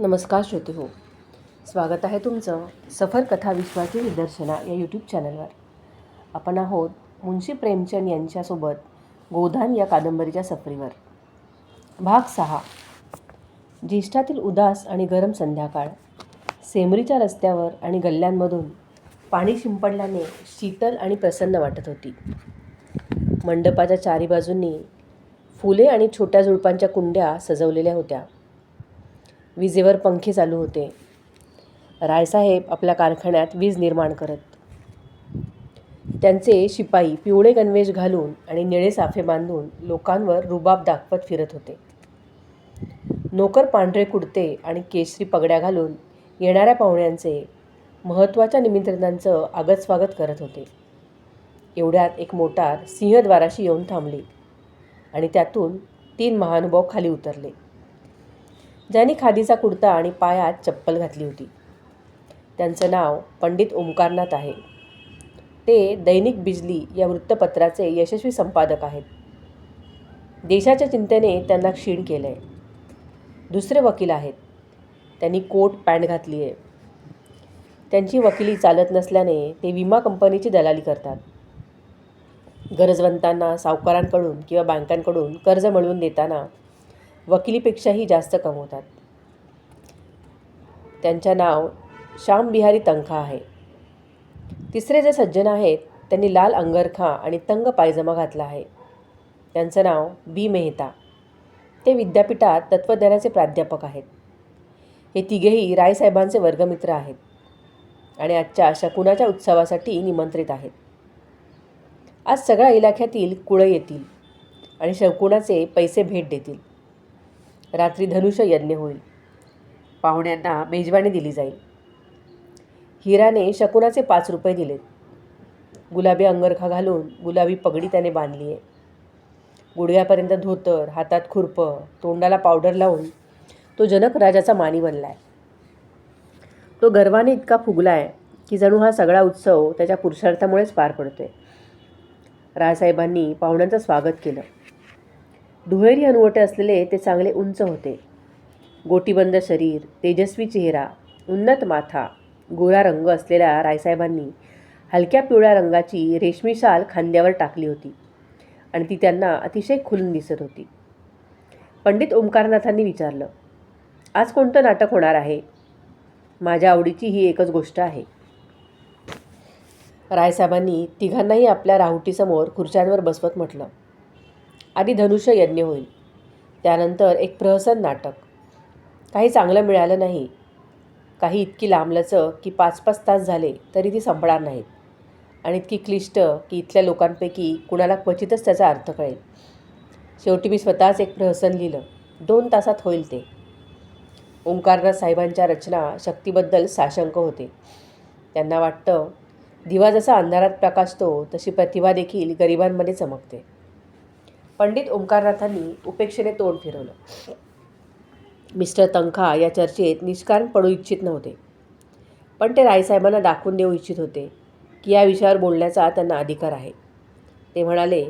नमस्कार श्रोते हो. स्वागत आहे तुमचं सफर कथा विश्वाची निदर्शना या यूट्यूब चॅनलवर आपण आहोत मुन्शी प्रेमचंद यांच्यासोबत गोधान या कादंबरीच्या सफरीवर. भाग सहा. ज्येष्ठातील उदास आणि गरम संध्याकाळ. सेमरीच्या रस्त्यावर आणि गल्ल्यांमधून पाणी शिंपडल्याने शीतल आणि प्रसन्न वाटत होती. मंडपाच्या चारी बाजूंनी फुले आणि छोट्या झुडपांच्या कुंड्या सजवलेल्या होत्या. विजेवर पंखे चालू होते. रायसाहेब आपल्या कारखान्यात वीज निर्माण करत. त्यांचे शिपाई पिवळे गणवेश घालून आणि निळे साफे बांधून लोकांवर रुबाब दाखवत फिरत होते. नोकर पांढरे कुडते आणि केशरी पगड्या घालून येणाऱ्या पाहुण्यांचे महत्त्वाच्या निमंत्रणांचं आगत स्वागत करत होते. एवढ्यात एक मोटार सिंहद्वाराशी येऊन थांबली आणि त्यातून तीन महानुभाव खाली उतरले. ज्यांनी खादीचा कुर्ता आणि पायात चप्पल घातली होती. त्यांचं नाव पंडित ओंकारनाथ आहे. ते दैनिक बिजली या वृत्तपत्राचे यशस्वी संपादक आहेत. देशाच्या चिंतेने त्यांना क्षीण केलं आहे दुसरे वकील आहेत. त्यांनी कोट पॅन्ट घातली आहे त्यांची वकिली चालत नसल्याने ते विमा कंपनीची दलाली करतात. गरजवंतांना सावकारांकडून किंवा बँकांकडून कर्ज मिळवून देताना वकिलीपेक्षाही जास्त कमवतात. त्यांच्या नाव श्याम बिहारी तंखा आहे. तिसरे जे सज्जन आहेत त्यांनी लाल अंगरखा आणि तंग पायजमा घातला आहे. त्यांचं नाव बी मेहता. ते विद्यापीठात तत्त्वज्ञानाचे प्राध्यापक आहेत. हे तिघेही रायसाहेबांचे वर्गमित्र आहेत आणि आजच्या शकुनाच्या उत्सवासाठी निमंत्रित आहेत. आज सगळ्या इलाख्यातील कुळं येतील आणि शकुणाचे पैसे भेट देतील. रात्री धनुष्य यज्ञ होईल. पाहुण्यांना मेजवानी दिली जाईल. हिराने शकुनाचे पाच रुपये दिलेत. गुलाबी अंगरखा घालून गुलाबी पगडी त्याने बांधली आहे गुडघ्यापर्यंत धोतर हातात खुरपं तोंडाला पावडर लावून तो जनक राजाचा मानी बनला आहे तो गर्वाने इतका फुगला आहे की जणू हा सगळा उत्सव त्याच्या पुरुषार्थामुळेच पार पडतोय. राजसाहेबांनी पाहुण्यांचं स्वागत केलं. दुहेरी अनुवटे असलेले ते चांगले उंच होते. गोटीबंद शरीर तेजस्वी चेहरा उन्नत माथा गोरा रंग असलेल्या रायसाहेबांनी हलक्या पिवळ्या रंगाची रेशमी शाल खांद्यावर टाकली होती आणि ती त्यांना अतिशय खुलून दिसत होती. पंडित ओंकारनाथांनी विचारलं आज कोणतं नाटक होणार आहे? माझ्या आवडीची ही एकच गोष्ट आहे. रायसाहेबांनी तिघांनाही आपल्या राहुटीसमोर खुर्च्यांवर बसवत म्हटलं आधी धनुष्य यज्ञ होईल. त्यानंतर एक प्रहसन नाटक. काही चांगलं मिळालं नाही. काही इतकी लांबलचं की पाच पाच तास झाले तरी ती संपणार नाहीत. आणि इतकी क्लिष्ट की इथल्या लोकांपैकी कुणाला क्वचितच त्याचा अर्थ कळेल. शेवटी मी स्वतःच एक प्रहसन लिहिलं. दोन तासात होईल ते. ओंकारनाथ साहेबांच्या रचना शक्तीबद्दल साशंक होते. त्यांना वाटतं दिवा जसा अंधारात प्रकाशतो तशी प्रतिभा देखील गरिबांमध्ये चमकते. पंडित ओंकारनाथांनी उपेक्षेने तोंड फिरवलं. मिस्टर तंखा या चर्चेत निष्कारण पडू इच्छित नव्हते. पण ते रायसाहेबांना दाखवून देऊ इच्छित होते की या विषयावर बोलण्याचा त्यांना अधिकार आहे. ते म्हणाले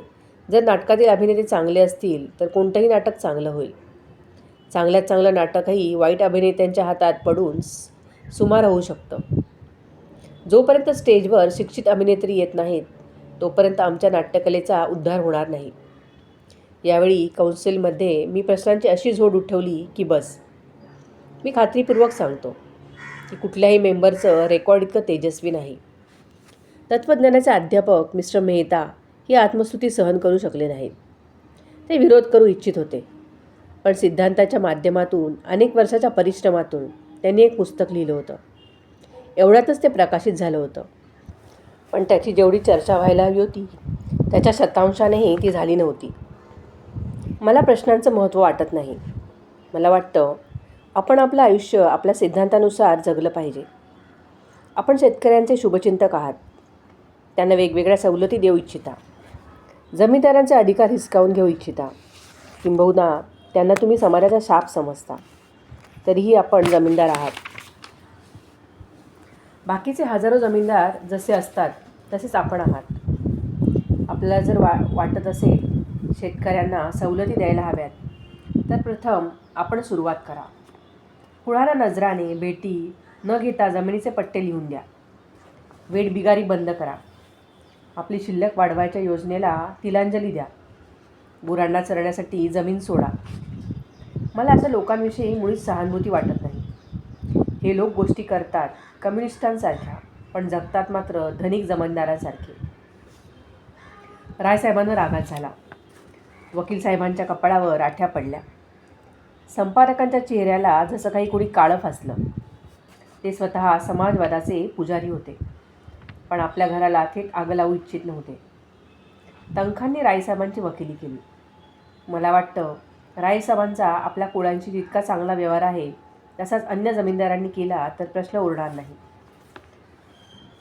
जर नाटकातील अभिनेते चांगले असतील तर कोणतंही नाटक चांगलं होईल. चांगल्यात चांगलं नाटकही वाईट अभिनेत्यांच्या हातात पडून सुमार होऊ शकतं. जोपर्यंत स्टेजवर शिक्षित अभिनेत्री येत नाहीत तोपर्यंत आमच्या नाट्यकलेचा उद्धार होणार नाही. यावेळी कौन्सिलमध्ये मी प्रश्नांची अशी झोड उठवली की बस. मी खात्रीपूर्वक सांगतो की कुठल्याही मेंबरचं रेकॉर्ड इतकं तेजस्वी नाही. तत्त्वज्ञानाचे अध्यापक मिस्टर मेहता ही आत्मस्तुती सहन करू शकले नाहीत. ते विरोध करू इच्छित होते. पण सिद्धांताच्या माध्यमातून अनेक वर्षाच्या परिश्रमातून त्यांनी एक पुस्तक लिहिलं होतं. एवढ्यातच ते प्रकाशित झालं होतं. पण त्याची जेवढी चर्चा व्हायला हवी होती त्याच्या शतांशानेही ती झाली नव्हती. मला प्रश्नांचं महत्त्व वाटत नाही. मला वाटतं आपण आपलं आयुष्य आपल्या सिद्धांतानुसार जगलं पाहिजे. आपण शेतकऱ्यांचे शुभचिंतक आहात. त्यांना वेगवेगळ्या सवलती देऊ इच्छिता. जमीनदारांचे अधिकार हिसकावून घेऊ इच्छिता. किंबहुना त्यांना तुम्ही समाजाचा शाप समजता. तरीही आपण जमीनदार आहात. बाकीचे हजारो जमीनदार जसे असतात तसेच आपण आहात. आपल्याला जर वा वाटत असेल शेतकऱ्यांना सवलती द्यायला हव्यात तर प्रथम आपण सुरुवात करा. कुणाला नजराने भेटी न घेता जमिनीचे पट्टे लिहून द्या. वेट बिगारी बंद करा. आपली शिल्लक वाढवायच्या योजनेला तिलांजली द्या. गुरांना चरण्यासाठी जमीन सोडा. मला असं लोकांविषयी मुळीच सहानुभूती वाटत नाही. हे लोक गोष्टी करतात कम्युनिस्टांसारख्या पण जगतात मात्र धनिक जमानदारांसारखे. रायसाहेबांना आघात झाला. वकील साहेबांच्या कपाळावर आठ्या पडल्या. संपादकांच्या चेहऱ्याला जसं काही कोणी काळं फासलं. ते स्वतः समाजवादाचे पुजारी होते. पण आपल्या घराला थेट आग लावू इच्छित नव्हते. तंखांनी रायसाहेबांची वकिली केली. मला वाटतं रायसाहेबांचा आपल्या कुळांशी जितका चांगला व्यवहार आहे तसाच अन्य जमीनदारांनी केला तर प्रश्न उरणार नाही.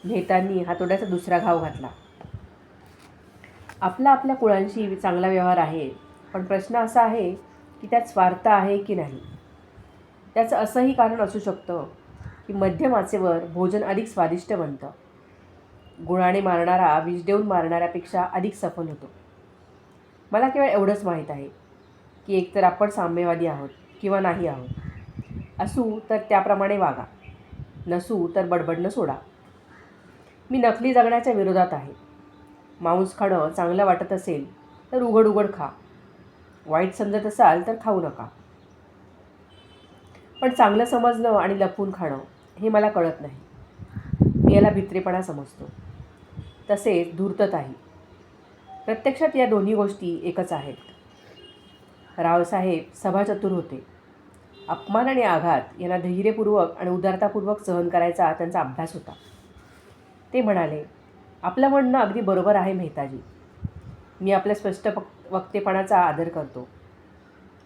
नेत्यांनी हातोड्याचा दुसरा घाव घातला. आपला आपल्या कुळांशी चांगला व्यवहार आहे. पण प्रश्न असा आहे की त्यात स्वार्थ आहे की नाही? त्याचं असंही कारण असू शकतं की मध्यम आचेवर भोजन अधिक स्वादिष्ट बनतं. गुणाने मारणारा विष देऊन मारणाऱ्यापेक्षा अधिक सफल होतो. मला केवळ एवढंच माहीत आहे की एकतर आपण साम्यवादी आहोत किंवा नाही आहोत. असू तर त्याप्रमाणे वागा. नसू तर बडबडणं सोडा. मी नकली जगण्याच्या विरोधात आहे. मांस खाणं चांगलं वाटत असेल तर उघड उघड खा. वाईट समजत असाल तर खाऊ नका. पण चांगलं समजणं आणि लपून खाणं हे मला कळत नाही. मी याला भित्रेपणा समजतो. तसेच धूर्तताही. प्रत्यक्षात या दोन्ही गोष्टी एकच आहेत. रावसाहेब सभाचतुर होते. अपमान आणि आघात यांना धैर्यपूर्वक आणि उदारतापूर्वक सहन करायचा त्यांचा अभ्यास होता. ते म्हणाले आपलं म्हणणं अगदी बरोबर आहे मेहताजी. मी आपल्या स्पष्ट पक वक्तेपणाचा आदर करतो.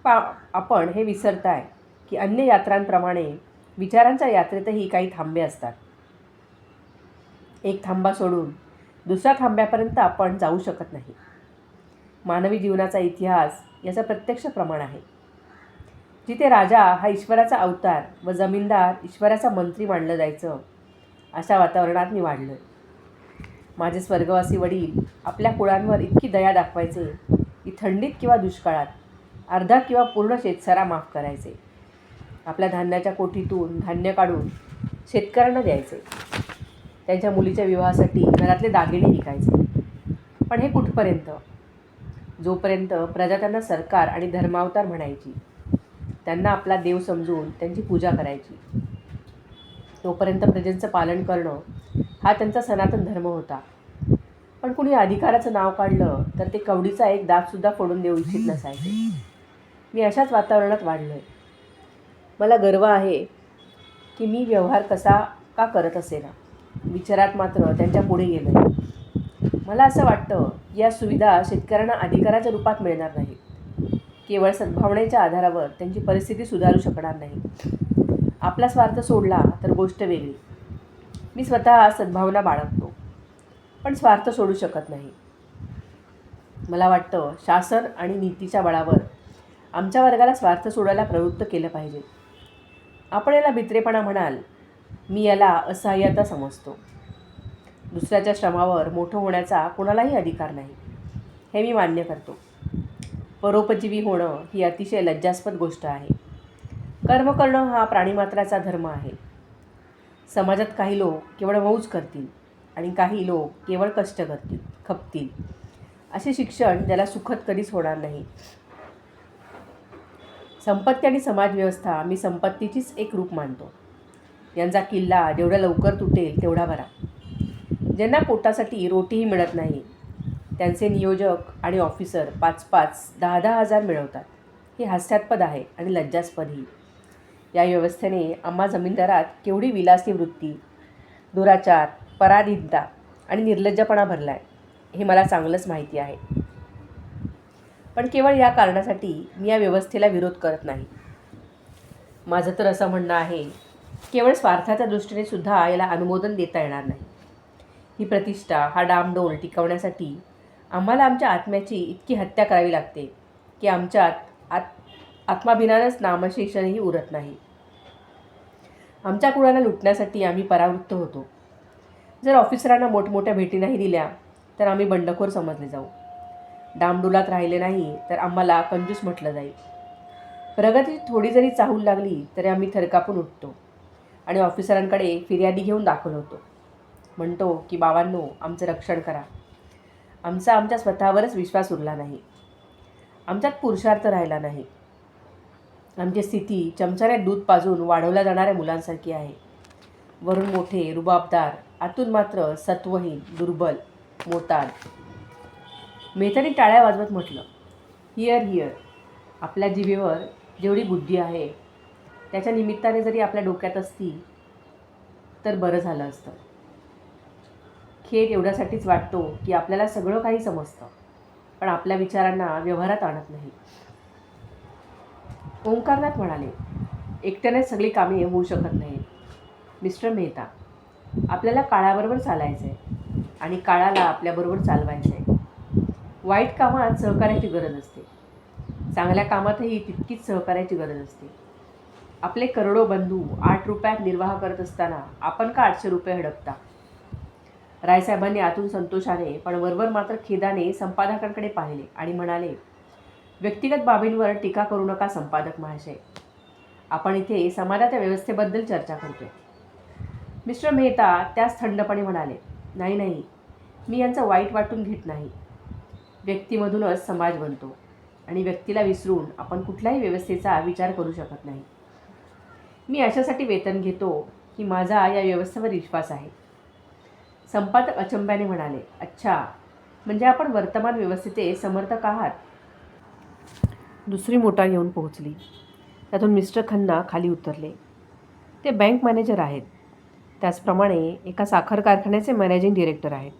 पा आपण हे विसरताय की अन्य यात्रांप्रमाणे विचारांच्या यात्रेतही काही थांबे असतात. एक थांबा सोडून दुसऱ्या थांब्यापर्यंत आपण जाऊ शकत नाही. मानवी जीवनाचा इतिहास याचं प्रत्यक्ष प्रमाण आहे. जिथे राजा हा ईश्वराचा अवतार व जमीनदार ईश्वराचा मंत्री मानलं जायचं अशा वातावरणात मी वाढलो माझे स्वर्गवासी वडील आपल्या कुळांवर इतकी दया दाखवायचे की थंडीत किंवा दुष्काळात अर्धा किंवा पूर्ण शेतसारा माफ करायचे. आपल्या धान्याच्या कोठीतून धान्य काढून शेतकऱ्यांना द्यायचे. त्यांच्या मुलीच्या विवाहासाठी घरातले दागिने विकायचे. पण हे कुठपर्यंत? जोपर्यंत प्रजा त्यांना सरकार आणि धर्मावतार म्हणायची त्यांना आपला देव समजून त्यांची पूजा करायची. तोपर्यंत प्रजेंचं पालन करणं हा त्यांचा सनातन धर्म होता. पण कुणी अधिकाराचं नाव काढलं तर ते कवडीचा एक दाबसुद्धा फोडून देऊ इच्छित नसायचे. मी अशाच वातावरणात वाढलो आहे मला गर्व आहे की मी व्यवहार कसा का करत असेना. विचारात मात्र त्यांच्या पुढे गेलं आहे मला असं वाटतं या सुविधा शेतकऱ्यांना अधिकाराच्या रूपात मिळणार नाहीत. केवळ सद्भावनेच्या आधारावर त्यांची परिस्थिती सुधारू शकणार नाही. आपला स्वार्थ सोडला तर गोष्ट वेगळी. मी स्वतः सद्भावना बाळगतो पण स्वार्थ सोडू शकत नाही. मला वाटतं शासन आणि नीतीच्या बळावर आमच्या वर्गाला स्वार्थ सोडायला प्रवृत्त केलं पाहिजे. आपण याला भित्रेपणा म्हणाल मी याला असहाय्यता समजतो. दुसऱ्याच्या श्रमावर मोठं होण्याचा कोणालाही अधिकार नाही हे मी मान्य करतो. परोपजीवी होणं ही अतिशय लज्जास्पद गोष्ट आहे. कर्म करणं हा प्राणीमात्राचा धर्म आहे. समाजात काही लोक केवळ मौज करतील आणि काही लोक केवळ कष्ट करतील खपतील. असे शिक्षण ज्याला सुखद कधीच होणार नाही. संपत्ती आणि समाजव्यवस्था मी संपत्तीचीच एक रूप मानतो. यांचा किल्ला जेवढा लवकर तुटेल तेवढा बरा ज्यांना पोटासाठी रोटीही मिळत नाही त्यांचे नियोजक आणि ऑफिसर पाच पाच दहा दहा हजार मिळवतात. हे हास्यास्पद आहे आणि लज्जास्पदही. या व्यवस्थेने आम्हा जमीनदारात केवढी विलासी वृत्ती दुराचार पराधीनता आणि निर्लज्जपणा भरला आहे हे मला चांगलंच माहिती आहे. पण केवळ या कारणासाठी मी या व्यवस्थेला विरोध करत नाही. माझं तर असं म्हणणं आहे केवळ स्वार्थाच्या दृष्टीने सुद्धा याला अनुमोदन देता येणार नाही. ही प्रतिष्ठा हा डामडोल टिकवण्यासाठी आम्हाला आमच्या आत्म्याची इतकी हत्या करावी लागते की आमच्यात आत आत्माभिमानच नामशेषणही उरत नाही. आमच्या कुळाला लुटण्यासाठी आम्ही परावृत्त होतो. जर ऑफिसरांना मोठमोठ्या भेटी नाही दिल्या तर आम्ही बंडखोर समजले जाऊ. डामडुलात राहिले नाही तर आम्हाला कंजूस म्हटलं जाईल. प्रगती थोडी जरी चाहूल लागली तरी आम्ही थरकापून उठतो आणि ऑफिसरांकडे फिर्यादी घेऊन दाखल होतो. म्हणतो की बाबांनो आमचं रक्षण करा. आमचा आमच्या स्वतःवरच विश्वास उरला नाही. आमच्यात पुरुषार्थ राहिला नाही. आमची स्थिती चमच्याने दूध पाजून वाढवल्या जाणाऱ्या मुलांसारखी आहे. वरून मोठे रुबाबदार आतून मात्र सत्वहीन दुर्बल मोताद मेहताने टाळ्या वाजवत म्हटलं हिअर हिअर आपल्या जिभेवर जेवढी बुद्धी आहे त्याच्या निमित्ताने जरी आपल्या डोक्यात असती तर बरं झालं असतं. खेळ एवढ्यासाठीच वाटतो की आपल्याला सगळं काही समजतं पण आपल्या विचारांना व्यवहारात आणत नाही. ओंकारनाथ म्हणाले एकट्याने सगळी कामे होऊ शकत नाहीत. मिस्टर मेहता आपल्याला काळाबरोबर चालायचं आहे आणि काळाला आपल्याबरोबर चालवायचं आहे वाईट कामात सहकार्याची गरज असते. चांगल्या कामातही तितकीच सहकार्याची गरज असते. आपले करोडो बंधू आठ रुपयात निर्वाह करत असताना आपण का आठशे रुपये हडपता? रायसाहेबांनी आतून संतोषाने पण वरवर मात्र खेदाने संपादकांकडे पाहिले आणि म्हणाले व्यक्तिगत बाबींवर टीका करू नका संपादक महाशय. आपण इथे समाजाच्या व्यवस्थेबद्दल चर्चा करतोय. मिस्टर मेहता त्यास थंडपणे म्हणाले नाही नाही मी यांचं वाईट वाटून घेत नाही. व्यक्तीमधूनच समाज बनतो आणि व्यक्तीला विसरून आपण कुठल्याही व्यवस्थेचा विचार करू शकत नाही. मी अशासाठी वेतन घेतो की माझा या व्यवस्थेवर विश्वास आहे. संपादक अचंब्याने म्हणाले अच्छा म्हणजे आपण वर्तमान व्यवस्थेचे समर्थक आहात. दुसरी मोटार येऊन पोहोचली. त्यातून मिस्टर खन्ना खाली उतरले. ते बँक मॅनेजर आहेत. त्याचप्रमाणे एका साखर कारखान्याचे मॅनेजिंग डिरेक्टर आहेत.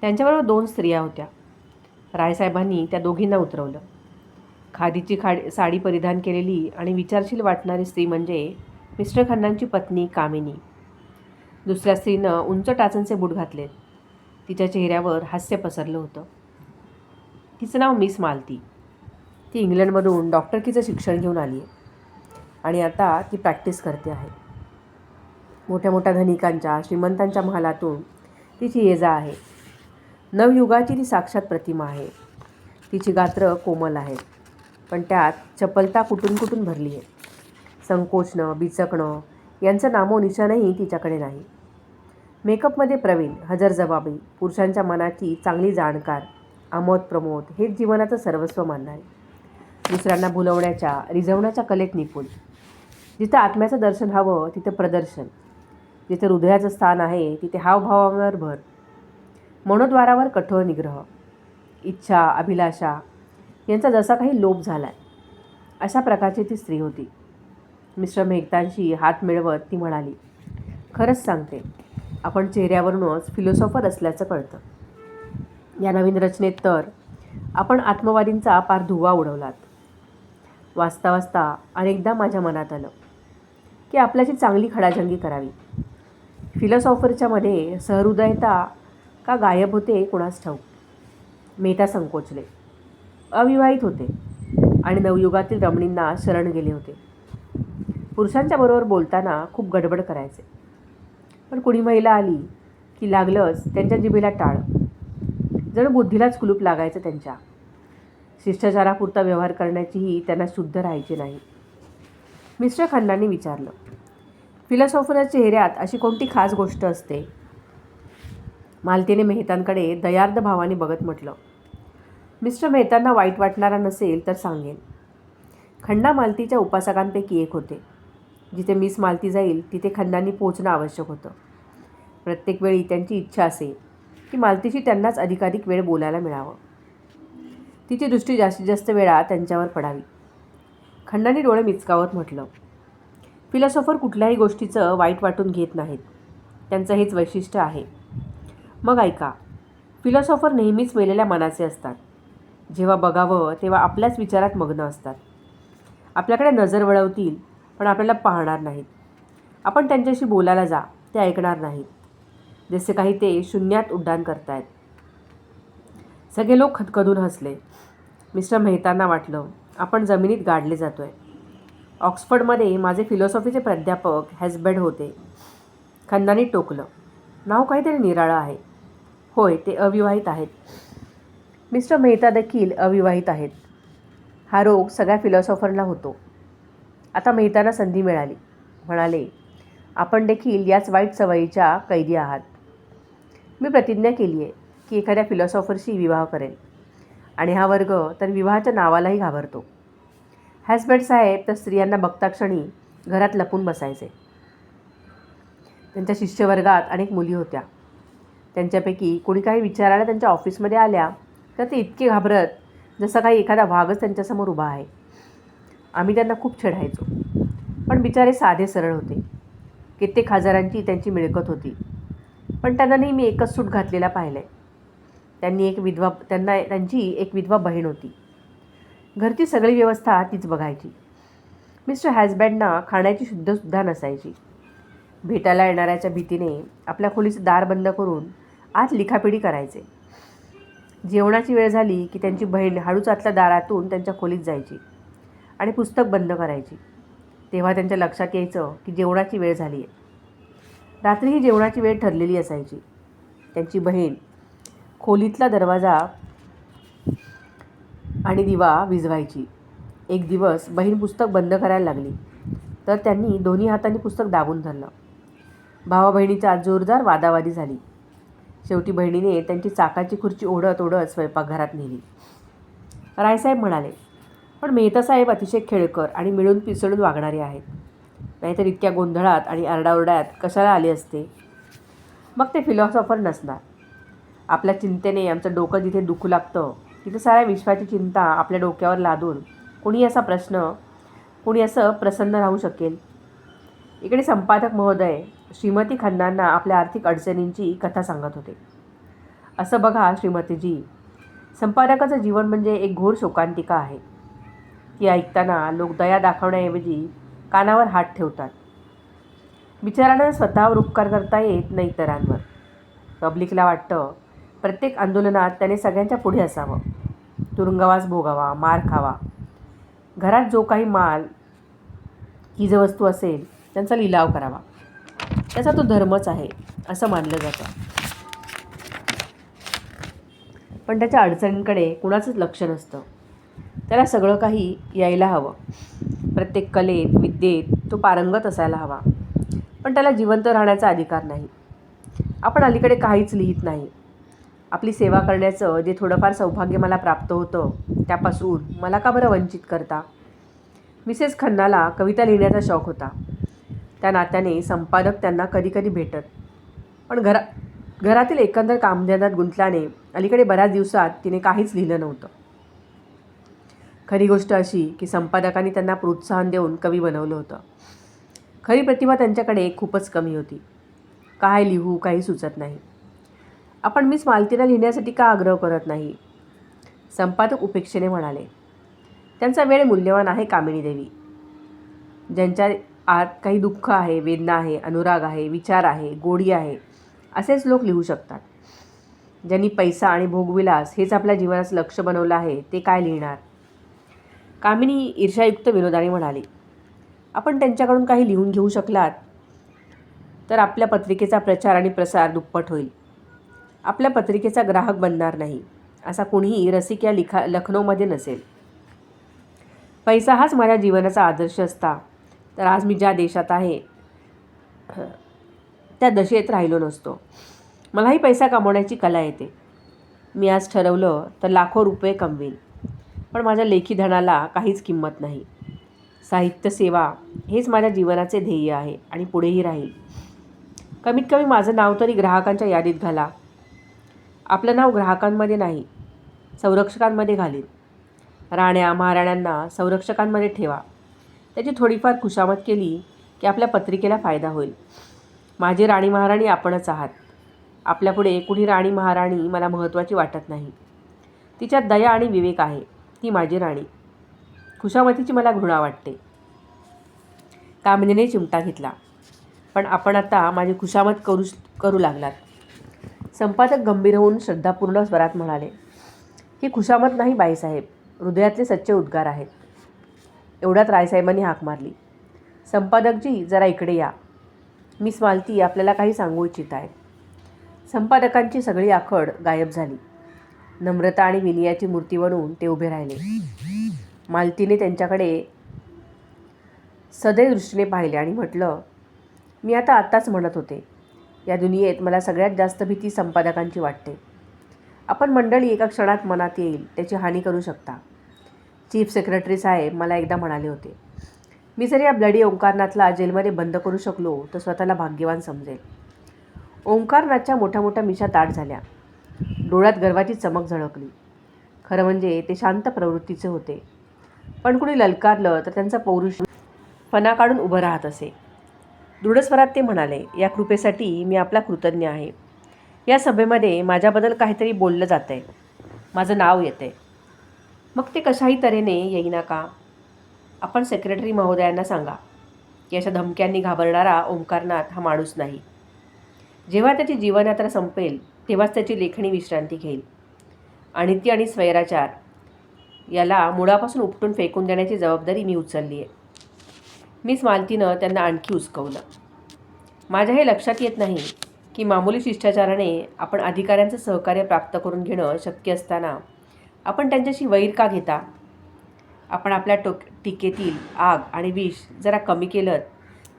त्यांच्याबरोबर दोन स्त्रिया होत्या. रायसाहेबांनी त्या दोघींना उतरवलं. खादीची खाडी साडी परिधान केलेली आणि विचारशील वाटणारी स्त्री म्हणजे मिस्टर खन्नांची पत्नी कामिनी. दुसऱ्या स्त्रीनं उंच टाचनचे बूट घातलेत. तिच्या चेहऱ्यावर हास्य पसरलं होतं. तिचं नाव मिस मालती. ती इंग्लंडमधून डॉक्टरकीचं शिक्षण घेऊन आली आहे. आणि आता ती प्रॅक्टिस करते आहे. मोठ्या मोठ्या धनिकांच्या श्रीमंतांच्या महालातून तिची ये जा आहे. नवयुगाची ती साक्षात प्रतिमा आहे. तिची गात्र कोमल आहेत पण त्यात चपलता कुठून कुठून भरली आहे? संकोचणं बिचकणं यांचं नामोनिशाणही तिच्याकडे नाही. मेकअपमध्ये प्रवीण हजरजबाबी पुरुषांच्या मनाची चांगली जाणकार आमोद प्रमोद हेच जीवनाचं सर्वस्व मानणारे. दुसऱ्यांना भुलवण्याच्या रिझवण्याच्या कलेत निपुण. जिथं आत्म्याचं दर्शन हवं तिथं प्रदर्शन. जिथे हृदयाचं स्थान आहे तिथे हावभावांवर भर. मनोद्वारावर कठोर निग्रह. इच्छा अभिलाषा यांचा जसा काही लोप झाला आहे अशा प्रकारची ती स्त्री होती. मिस्टर मेघतांशी हात मिळवत ती म्हणाली खरंच सांगते आपण चेहऱ्यावरूनच फिलॉसॉफर असल्याचं कळतं. या नवीन रचनेत तर आपण आत्मवादींचा पार धुवा उडवलात. वाचता वाचता अनेकदा माझ्या मनात आलं की आपल्याची चांगली खडाजंगी करावी. फिलॉसॉफरच्यामध्ये सहृदयता का गायब होते कुणास ठाऊक? मेहता संकोचले. अविवाहित होते आणि नवयुगातील रमणींना शरण गेले होते. पुरुषांच्या बरोबर बोलताना खूप गडबड करायचे. पण कुणी महिला आली की लागलंच त्यांच्या जिभेला टाळ. जणू बुद्धीलाच कुलूप लागायचं त्यांच्या. शिष्टाचारापुरता व्यवहार करण्याचीही त्यांना शुद्ध राहायची नाही. मिस्टर खन्नांनी विचारलं फिलॉसॉफरच्या चेहऱ्यात अशी कोणती खास गोष्ट असते? मालतीने मेहतांकडे दयार्द भावाने बघत म्हटलं मिस्टर मेहतांना वाईट वाटणारा नसेल तर सांगेन. खन्ना मालतीच्या उपासकांपैकी एक होते. जिथे मिस मालती जाईल तिथे खन्नांनी पोहोचणं आवश्यक होतं. प्रत्येक वेळी त्यांची इच्छा असे की मालतीशी त्यांनाच अधिकाधिक वेळ बोलायला मिळावं. तिची दृष्टी जास्तीत जास्त वेळा त्यांच्यावर पडावी. खंडाने डोळे मिचकावत म्हटलं. फिलॉसॉफर कुठल्याही गोष्टीचं वाईट वाटून घेत नाहीत. त्यांचं हेच वैशिष्ट्य आहे. मग ऐका फिलॉसॉफर नेहमीच मेलेल्या मनाचे असतात. जेव्हा बघावं तेव्हा आपल्याच विचारात मग्न असतात. आपल्याकडे नजर वळवतील पण आपल्याला पाहणार नाहीत. आपण त्यांच्याशी बोलायला जा ते ऐकणार नाहीत. जसे काही ते शून्यात उड्डाण करतायत. सगळे लोक खदखदून हसले. मिस्टर मेहतांना वाटलं आपण जमिनीत गाडले जातो आहे ऑक्सफर्डमध्ये माझे फिलॉसॉफीचे प्राध्यापक हॅसबेड होते. खन्नानी टोकलं. नाव काहीतरी निराळं आहे. होय ते अविवाहित आहेत. मिस्टर मेहता देखील अविवाहित आहेत. हा रोग सगळ्या फिलॉसॉफरला होतो. आता मेहताना संधी मिळाली. म्हणाले आपण देखील याच वाईट सवयीच्या कैदी आहात. मी प्रतिज्ञा केली आहे की एखाद्या फिलॉसॉफरशी विवाह करेन. आणि हा वर्ग तर विवाहाच्या नावालाही घाबरतो. हॅसबॅट साहेब तर स्त्रियांना बघता क्षणी घरात लपून बसायचे. त्यांच्या शिष्यवर्गात अनेक मुली होत्या. त्यांच्यापैकी कोणी काही विचारायला त्यांच्या ऑफिसमध्ये आल्या तर ते इतके घाबरत जसं काही एखादा वाघच त्यांच्यासमोर उभा आहे. आम्ही त्यांना खूप छेडायचो. पण बिचारे साधे सरळ होते. कित्येक हजारांची त्यांची मिळकत होती. पण त्यांना नेहमी एकच सूट घातलेला पाहिलं आहे त्यांनी एक विधवा त्यांना त्यांची एक विधवा बहीण होती. घरची सगळी व्यवस्था तीच बघायची. मिस्टर हॅजबँडना खाण्याची शुद्धसुद्धा नसायची. भेटायला येणाऱ्याच्या भीतीने आपल्या खोलीचं दार बंद करून आत लिखापिडी करायचे. जेवणाची वेळ झाली की त्यांची बहीण हळूच आतल्या दारातून त्यांच्या खोलीत जायची आणि पुस्तक बंद करायची. तेव्हा त्यांच्या लक्षात यायचं की जेवणाची वेळ झाली आहे रात्री ही जेवणाची वेळ ठरलेली असायची. त्यांची बहीण खोलीतला दरवाजा आणि दिवा विझवायची. एक दिवस बहीण पुस्तक बंद करायला लागली. तर त्यांनी दोन्ही हातांनी पुस्तक दाबून धरलं. भावा बहिणीच्या जोरदार वादावादी झाली. शेवटी बहिणीने त्यांची चाकाची खुर्ची ओढत ओढत स्वयंपाकघरात नेली. रायसाहेब म्हणाले पण मेहतासाहेब अतिशय खेळकर आणि मिळून पिसळून वागणारे आहेत. नाहीतर इतक्या गोंधळात आणि आरडाओरड्यात कशाला आले असते? मग ते फिलॉसॉफर नसणार. आपल्या चिंतेने आमचं डोकं जिथे दुखू लागतं तिथे साऱ्या विश्वाची चिंता आपल्या डोक्यावर लादून कुणी असा प्रश्न कुणी असं प्रसन्न राहू शकेल? इकडे संपादक महोदय श्रीमती खन्नांना आपल्या आर्थिक अडचणींची कथा सांगत होते. असं बघा श्रीमतीजी संपादकाचं जीवन म्हणजे एक घोर शोकांतिका आहे. ती ऐकताना लोक दया दाखवण्याऐवजी कानावर हात ठेवतात. बिचारांना स्वतःवर उपकार करता येत नाही इतरांवर पब्लिकला वाटतं प्रत्येक आंदोलनात त्याने सगळ्यांच्या पुढे असावं. तुरुंगवास भोगावा मार खावा. घरात जो काही माल वस्तू असेल त्यांचा लिलाव करावा. त्याचा तो धर्मच आहे असं मानलं जातं. पण त्याच्या अडचणींकडे कुणाचंच लक्ष नसतं. त्याला सगळं काही यायला हवं. प्रत्येक कलेत विद्येत तो पारंगत असायला हवा. पण त्याला जिवंत राहण्याचा अधिकार नाही. आपण अलीकडे काहीच लिहित नाही. आपली सेवा करण्याचं जे थोडंफार सौभाग्य मला प्राप्त होतं त्यापासून मला का बरं वंचित करता? मिसेस खन्नाला कविता लिहिण्याचा शौक होता. त्या नात्याने संपादक त्यांना कधीकधी भेटत. पण घरा घरातील एकंदर कामधंद्यात गुंतल्याने अलीकडे बऱ्याच दिवसात तिने काहीच लिहिलं नव्हतं. खरी गोष्ट अशी की संपादकांनी त्यांना प्रोत्साहन देऊन कवी बनवलं होतं. खरी प्रतिभा त्यांच्याकडे खूपच कमी होती. काय लिहू काही सुचत नाही. आपण मिस मालतीला लिहिण्यासाठी का आग्रह करत नाही? संपादक उपेक्षेने म्हणाले त्यांचा वेळ मूल्यवान आहे कामिनी देवी. ज्यांच्या आत काही दुःख आहे वेदना आहे अनुराग आहे विचार आहे गोडी आहे असेच लोक लिहू शकतात. ज्यांनी पैसा आणि भोगविलास हेच आपल्या जीवनाचं लक्ष बनवलं आहे ते काय लिहिणार? कामिनी ईर्षायुक्त विनोदाने म्हणाली आपण त्यांच्याकडून काही लिहून घेऊ शकलात? तर आपल्या पत्रिकेचा प्रचार आणि प्रसार दुप्पट होईल. आपल्या पत्रिकेचा ग्राहक बनणार नाही असा कुणीही रसिक या लिखा लखनौमध्ये नसेल. पैसा हाच माझ्या जीवनाचा आदर्श असता. तर आज मी ज्या देशात आहे त्या दशेत राहिलो नसतो. मलाही पैसा कमवण्याची कला येते. मी आज ठरवलं तर लाखो रुपये कमवेल पण माझ्या लेखी धनाला काहीच किंमत नाही. साहित्य सेवा हेच माझ्या जीवनाचे ध्येय आहे आणि पुढेही राहील. कमीत कमी माझं नाव तरी ग्राहकांच्या यादीत घाला. आपलं नाव ग्राहकांमध्ये नाही संरक्षकांमध्ये घालीन. राण्या महाराण्यांना संरक्षकांमध्ये ठेवा. त्याची थोडीफार खुशामत केली की आपल्या पत्रिकेला फायदा होईल. माझी राणी महाराणी आपणच आहात. आपल्यापुढे कुणी राणी महाराणी मला महत्त्वाची वाटत नाही. तिच्यात दया आणि विवेक आहे. ती माझी राणी. खुशामतीची मला घृणा वाटते. कामिनीने चिमटा घेतला. पण आपण आता माझी खुशामत करू करू लागलात. संपादक गंभीर होऊन श्रद्धापूर्ण स्वरात म्हणाले ही खुशामत नाही बाईसाहेब. हृदयातले सच्चे उद्गार आहेत. एवढ्यात रायसाहेबांनी हाक मारली संपादकजी जरा इकडे या. मी स्मालती आपल्याला काही सांगू इच्छित आहे संपादकांची सगळी आखड गायब झाली. नम्रता आणि विनयाची मूर्ती बनवून ते उभे राहिले. मालतीने त्यांच्याकडे सदैव दृष्टीने पाहिले आणि म्हटलं मी आता आत्ताच म्हणत होते. या दुनियेत मला सगळ्यात जास्त भीती संपादकांची वाटते. आपण मंडळी एका क्षणात मनात येईल त्याची हानी करू शकता. चीफ सेक्रेटरी साहेब मला एकदा म्हणाले होते मी जर या ब्लडी ओंकारनाथला जेलमध्ये बंद करू शकलो तर स्वतःला भाग्यवान समजेल. ओंकारनाथच्या मोठ्या मोठ्या मिशा ताट झाल्या. डोळ्यात गर्वाची चमक झळकली. खरं म्हणजे ते शांत प्रवृत्तीचे होते. पण कुणी ललकारलं तर त्यांचा पौरुष फना काढून उभं राहत असे. दृढस्वरात ते म्हणाले या कृपेसाठी मी आपला कृतज्ञ आहे. या सभेमध्ये माझ्याबद्दल काहीतरी बोललं जातं आहे माझं नाव येतं आहे मग ते कशाही तऱ्हेने येईना का? आपण सेक्रेटरी महोदयांना सांगा. की अशा धमक्यांनी घाबरणारा ओंकारनाथ हा माणूस नाही. जेव्हा त्याची जीवनयात्रा संपेल तेव्हाच त्याची लेखणी विश्रांती घेईल. अनित्य आणि स्वैराचार याला मुळापासून उपटून फेकून देण्याची जबाबदारी मी उचलली आहे मीच मालतीनं त्यांना आणखी उचकवलं माझ्या हे लक्षात येत नाही की मामूली शिष्टाचाराने आपण अधिकाऱ्यांचं सहकार्य प्राप्त करून घेणं शक्य असताना आपण त्यांच्याशी वैर का घेता? आपण आपल्या टोक टीकेतील आग आणि विष जरा कमी केलं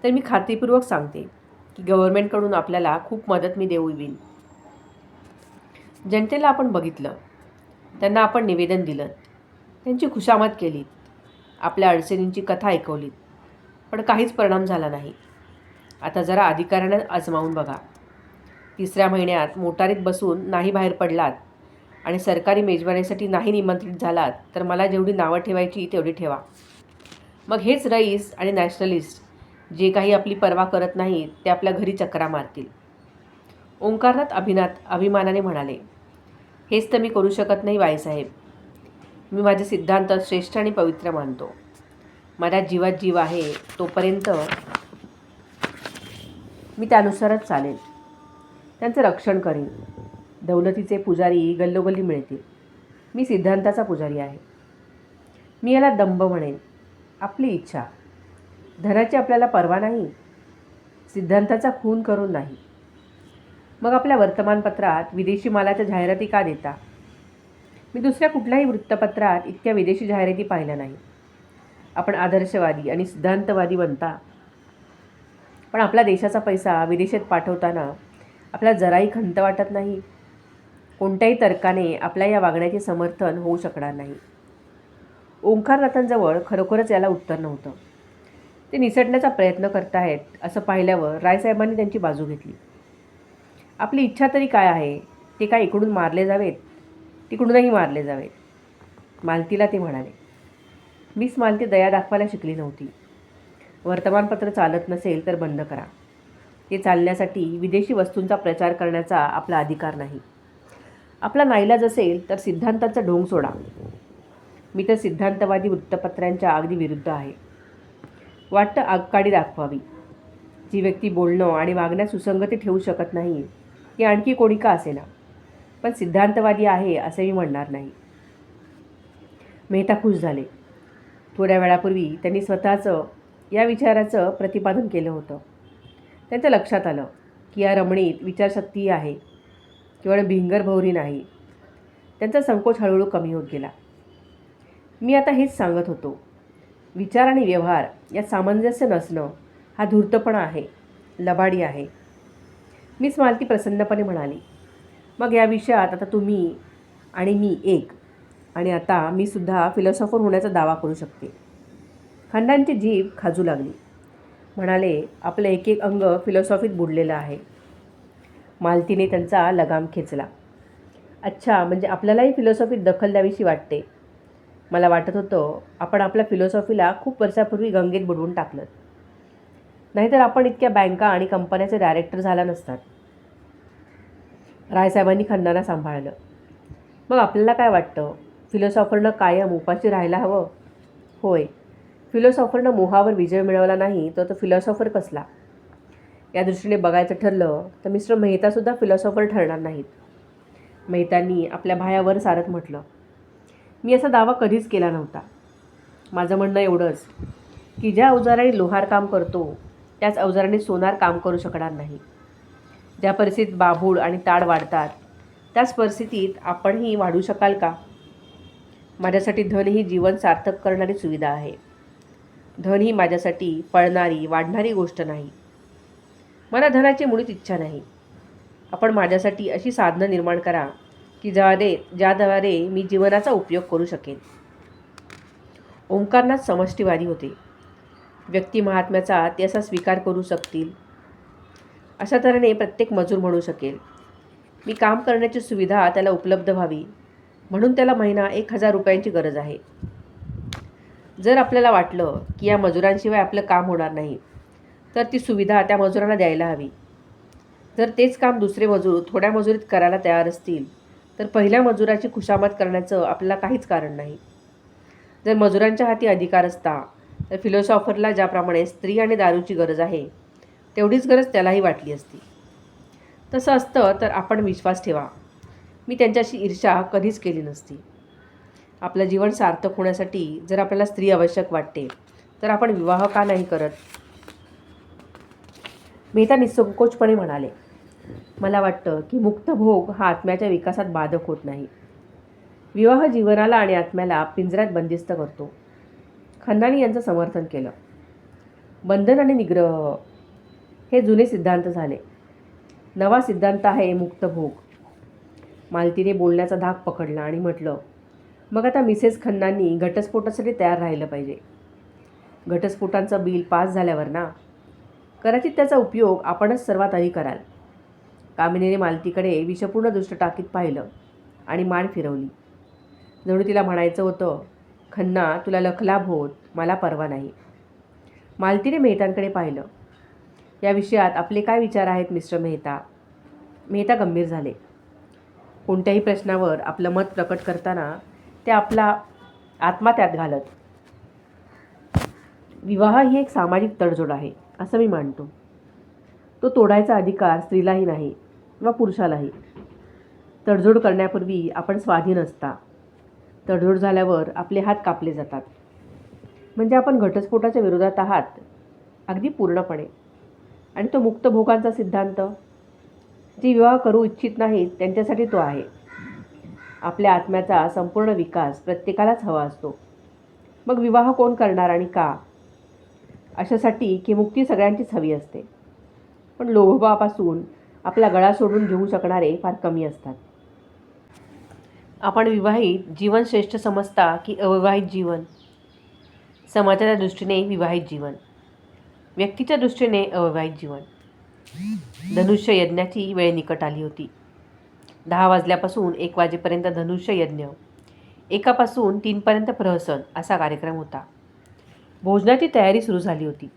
तर मी खात्रीपूर्वक सांगते की गव्हर्मेंटकडून आपल्याला खूप मदत मी देऊ येईल. जनतेला आपण बघितलं. त्यांना आपण निवेदन दिलं. त्यांची खुशामत केली. आपल्या अडचणींची कथा ऐकवलीत. पण काहीच परिणाम झाला नाही. आता जरा अधिकाऱ्यानं आजमावून बघा. तिसऱ्या महिन्यात मोटारीत बसून नाही बाहेर पडलात आणि सरकारी मेजवानीसाठी नाही निमंत्रित झालात तर मला जेवढी नावं ठेवायची तेवढी ठेवा. मग हेच रईस आणि नॅशनलिस्ट जे काही आपली पर्वा करत नाहीत ते आपल्या घरी चक्रा मारतील. ओंकारनाथ अभिनात अभिमानाने म्हणाले हेच तर मी करू शकत नाही बाईसाहेब. मी माझे सिद्धांत श्रेष्ठ आणि पवित्र मानतो. माझ्या जीवात जीव आहे तोपर्यंत मी त्यानुसारच चालेल. त्यांचं रक्षण करेन. दौलतीचे पुजारी गल्लोगल्ली मिळतील. मी सिद्धांताचा पुजारी आहे. मी याला दंभ म्हणेन. आपली इच्छा. धनाची आपल्याला पर्वा नाही. सिद्धांताचा खून करून नाही. मग आपल्या वर्तमानपत्रात विदेशी मालाच्या जाहिराती का देता? मी दुसऱ्या कुठल्याही वृत्तपत्रात इतक्या विदेशी जाहिराती पाहिल्या नाही. आपण आदर्शवादी आणि सिद्धांतवादी बनता. पण आपला देशाचा पैसा विदेशात पाठवताना आपला जराही खंत वाटत नाही. कोणत्याही तर्काने आपल्या या वागण्याचे समर्थन होऊ शकणार नाही. ओंकारनाथांजवळ खरोखरच याला उत्तर नव्हतं. ते निसटण्याचा प्रयत्न करतायत असं पाहिल्यावर रायसाहेबांनी त्यांची बाजू घेतली. आपली इच्छा तरी काय आहे? ते काय इकडून मारले जावेत? तिकडूनही मारले जावेत. मालतीला ते म्हणाले. मीच मालती दया दाखवायला शिकली नव्हती. वर्तमानपत्र चालत नसेल तर बंद करा. ते चालण्यासाठी विदेशी वस्तूंचा प्रचार करण्याचा आपला अधिकार नाही. आपला नाईलाज असेल तर सिद्धांताचा ढोंग सोडा. मी तर सिद्धांतवादी वृत्तपत्रांच्या अगदी विरुद्ध आहे. वाटतं आगकाडी दाखवावी. जी व्यक्ती बोलणं आणि वागण्यात सुसंगती ठेवू शकत नाही ती आणखी कोणी का असेना? पण सिद्धांतवादी आहे असे मी म्हणणार नाही. मेहता खुश झाले. थोड्या वेळापूर्वी त्यांनी स्वतःचं या विचाराचं प्रतिपादन केलं होतं. त्यांच्या लक्षात आलं की या रमणीत विचारशक्ती आहे केवळ भिंगरभवरी नाही. त्यांचा संकोच हळूहळू कमी होत गेला. मी आता हेच सांगत होतो. विचार आणि व्यवहार यात सामंजस्य नसणं हा धूर्तपणा आहे लबाडी आहे. मीच मालती प्रसन्नपणे म्हणाली मग या विषयात आता तुम्ही आणि मी एक आणि आता मी सुद्धा फिलॉसॉफर होण्याचा दावा करू शकते. खंडांची जीभ खाजू लागली. म्हणाले आपलं एक एक अंग फिलॉसॉफीत बुडलेलं आहे. मालतीने त्यांचा लगाम खेचला. अच्छा म्हणजे आपल्यालाही फिलॉसॉफीत दखल द्यावीशी वाटते. मला वाटत होतं आपण आपल्या फिलॉसॉफीला खूप वर्षापूर्वी गंगेत बुडवून टाकलं. नाहीतर आपण इतक्या बँका आणि कंपन्याचे डायरेक्टर झाला नसतात. रायसाहेबांनी खंडांना सांभाळलं. मग आपल्याला काय वाटतं? फिलॉसॉफरनं कायम उपाशी राहायला हवं. होय. फिलॉसॉफरनं मोहावर विजय मिळवला नाही तर तो फिलॉसॉफर कसला? या दृष्टीने बघायचं ठरलं तर मिस्टर मेहतासुद्धा फिलॉसॉफर ठरणार नाहीत. मेहतांनी आपल्या भायावर सारत म्हटलं मी असा दावा कधीच केला नव्हता. माझं म्हणणं एवढंच की ज्या अवजाराने लोहार काम करतो त्याच अवजाराने सोनार काम करू शकणार नाही. ज्या परिस्थितीत बाभूळ आणि ताड वाढतात त्याच परिस्थितीत आपणही वाढू शकाल का? माझ्यासाठी धन ही जीवन सार्थक करणारी सुविधा आहे. धन ही माझ्यासाठी पळणारी वाढणारी गोष्ट नाही. मला धनाची मुळीच इच्छा नाही. आपण माझ्यासाठी अशी साधनं निर्माण करा की ज्याद्वारे ज्याद्वारे मी जीवनाचा उपयोग करू शकेन. ओंकारनाथ समष्टीवादी होते. व्यक्ती महात्म्याचा ते असा स्वीकार करू शकतील. अशा तऱ्हेने प्रत्येक मजूर म्हणू शकेल. मी काम करण्याची सुविधा त्याला उपलब्ध व्हावी. म्हणून त्याला महिना एक हजार रुपयांची गरज आहे. जर आपल्याला वाटलं की या मजुरांशिवाय आपलं काम होणार नाही तर ती सुविधा त्या मजुरांना द्यायला हवी. जर तेच काम दुसरे मजूर थोड्या मजुरीत करायला तयार असतील तर पहिल्या मजुराची खुशामत करण्याचं आपल्याला काहीच कारण नाही. जर मजुरांच्या हाती अधिकार असता तर फिलॉसॉफरला ज्याप्रमाणे स्त्री आणि दारूची गरज आहे तेवढीच गरज त्यालाही वाटली असती. तसं असतं तर आपण विश्वास ठेवा. मी त्यांच्याशी ईर्षा कधीच केली नसती. आपलं जीवन सार्थक होण्यासाठी जर आपल्याला स्त्री आवश्यक वाटते तर आपण विवाह का नाही करत? मेहता निसंकोचपणे म्हणाले मला वाटतं की मुक्त भोग हा आत्म्याच्या विकासात बाधक होत नाही. विवाह जीवनाला आणि आत्म्याला पिंजऱ्यात बंदिस्त करतो. खन्नानी यांचं समर्थन केलं. बंधन आणि निग्रह हे जुने सिद्धांत झाले. नवा सिद्धांत आहे मुक्त भोग. मालतीने बोलण्याचा धाक पकडला आणि म्हटलं मग आता मिसेस खन्नांनी घटस्फोटासाठी तयार राहिलं पाहिजे. घटस्फोटांचं बिल पास झाल्यावर ना? कदाचित त्याचा उपयोग आपणच सर्वात आधी कराल. कामिनीने मालतीकडे विषपूर्ण दृष्ट टाकीत पाहिलं आणि मान फिरवली. जणू तिला म्हणायचं होतं खन्ना तुला लखलाभ होत मला परवा नाही. मालतीने मेहतांकडे पाहिलं. या विषयात आपले काय विचार आहेत मिस्टर मेहता? मेहता गंभीर झाले. कोणत्याही प्रश्नावर आपलं मत प्रकट करताना ते आपला आत्मा त्यात घालत. विवाह ही एक सामाजिक तडजोड आहे असं मी मानतो. तो तोडायचा अधिकार स्त्रीलाही नाही किंवा पुरुषालाही. तडजोड करण्यापूर्वी आपण स्वाधीन असता. तडजोड झाल्यावर आपले हात कापले जातात. म्हणजे आपण घटस्फोटाच्या विरोधात आहात अगदी पूर्णपणे. आणि तो मुक्त भोगांचा सिद्धांत जी विवाह करू इच्छित नाहीत त्यांच्यासाठी तो आहे. आपल्या आत्म्याचा संपूर्ण विकास प्रत्येकालाच हवा असतो. मग विवाह कोण करणार आणि का? अशासाठी की मुक्ती सगळ्यांचीच हवी असते. पण लोभभावापासून आपला गळा सोडून घेऊ शकणारे फार कमी असतात. आपण विवाहित जीवन श्रेष्ठ समजता की अविवाहित जीवन? समाजाच्या दृष्टीने विवाहित जीवन. व्यक्तीच्या दृष्टीने अविवाहित जीवन. धनुष्य यज्ञाची वेळ निकट आली होती. दहा वाजल्यापासून एक वाजेपर्यंत धनुष्य यज्ञ एकापासून तीनपर्यंत प्रहसन असा कार्यक्रम होता. भोजनाची तयारी सुरू झाली होती.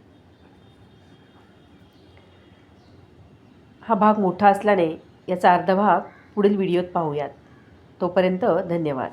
हा भाग मोठा असल्याने याचा अर्धा भाग पुढील व्हिडिओत पाहूयात. तोपर्यंत धन्यवाद.